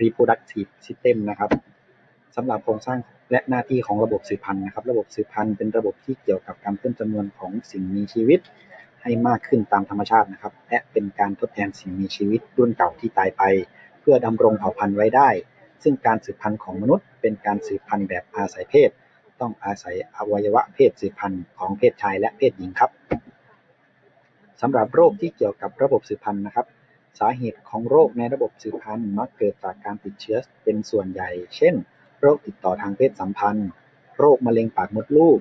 reproductive system นะครับสำหรับโครงสร้างและหน้าที่ของระบบสืบพันธุ์นะครับ ระบบสืบพันธุ์เป็นระบบที่เกี่ยวกับการเพิ่มจำนวนของสิ่งมีชีวิต ให้มากขึ้นตามธรรมชาตินะครับ และเป็นการทดแทนสิ่งมีชีวิตรุ่นเก่าที่ตายไป เพื่อดำรงเผ่าพันธุ์ไว้ได้ ซึ่งการสืบพันธุ์ของมนุษย์ เป็นการสืบพันธุ์แบบอาศัยเพศ ต้องอาศัยอวัยวะเพศสืบพันธุ์ของเพศชายและเพศหญิงครับสำหรับโรคที่เกี่ยวกับระบบสืบพันธุ์นะครับ สาเหตุของโรคในระบบสืบพันธุ์มักเกิดจากการติดเชื้อเป็นส่วนใหญ่ เช่น โรคติดต่อทางเพศสัมพันธ์ โรคมะเร็งปากมดลูก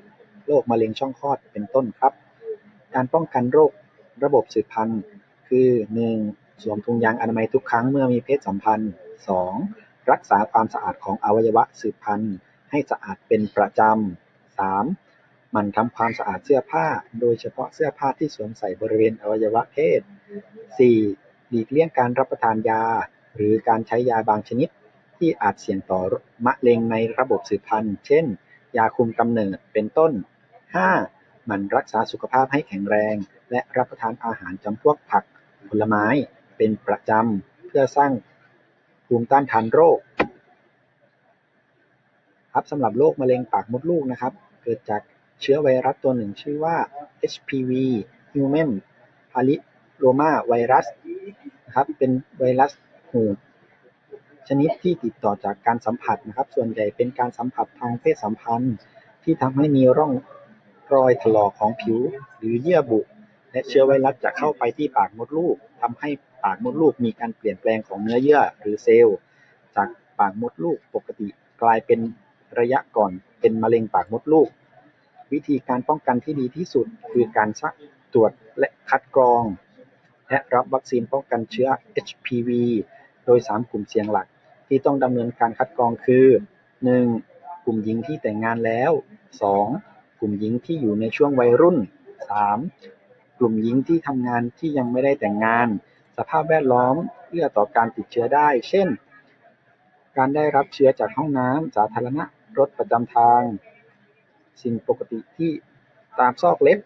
โรคมะเร็งช่องคลอด เป็นต้นครับ การป้องกันโรคระบบสืบพันธุ์ คือ 1. สวมถุงยางอนามัยทุกครั้งเมื่อมีเพศสัมพันธ์ 2. รักษาความสะอาดของอวัยวะสืบพันธุ์ ให้สะอาดเป็นประจำ 3. มันทำความสะอาดเสื้อผ้า โดยเฉพาะเสื้อผ้าที่สวมใส่บริเวณอวัยวะเพศ 4. หลีกเลี่ยงการรับประทานยา หรือการใช้ยาบางชนิดที่อาจเสี่ยงต่อมะเร็งในระบบสืบพันธุ์ เช่น ยาคุมกำเนิด เป็นต้น 5. หมั่นรักษาสุขภาพให้แข็งแรง และรับประทานอาหารจำพวกผัก ผลไม้ เป็นประจำ เพื่อสร้างภูมิต้านทานโรค ครับสำหรับโรคมะเร็งปากมดลูกนะครับ เกิดจากเชื้อไวรัสตัวหนึ่งชื่อว่า HPV Human Papilloma Virus นะครับเป็นไวรัสหูชนิดที่ติดต่อจากการสัมผัสนะครับ ส่วนใหญ่เป็นการสัมผัสทางเพศสัมพันธ์ ที่ทำให้มีร่องรอยถลอกของผิวหรือเยื่อบุ และเชื้อไวรัสจะเข้าไปที่ปากมดลูกทำให้ปากมดลูกมีการเปลี่ยนแปลงของเนื้อเยื่อหรือเซลล์ จากปากมดลูกปกติกลายเป็นระยะก่อนเป็นมะเร็งปากมดลูก วิธีการป้องกันที่ดีที่สุดคือการซักตรวจและคัดกรอง และรับวัคซีนป้องกันเชื้อ HPV โดย 3 กลุ่มเสี่ยงหลัก ที่ต้องดำเนินการคัดกรองคือ 1. กลุ่มหญิงที่แต่งงานแล้ว 2. กลุ่มหญิงที่อยู่ในช่วงวัยรุ่น 3. กลุ่มหญิงที่ทำงานที่ยังไม่ได้แต่งงาน สภาพแวดล้อมเอื้อต่อการติดเชื้อได้ เช่น การได้รับเชื้อจากห้องน้ำสาธารณะ รถประจำทาง สิ่งปกติที่ตามซอกเล็บ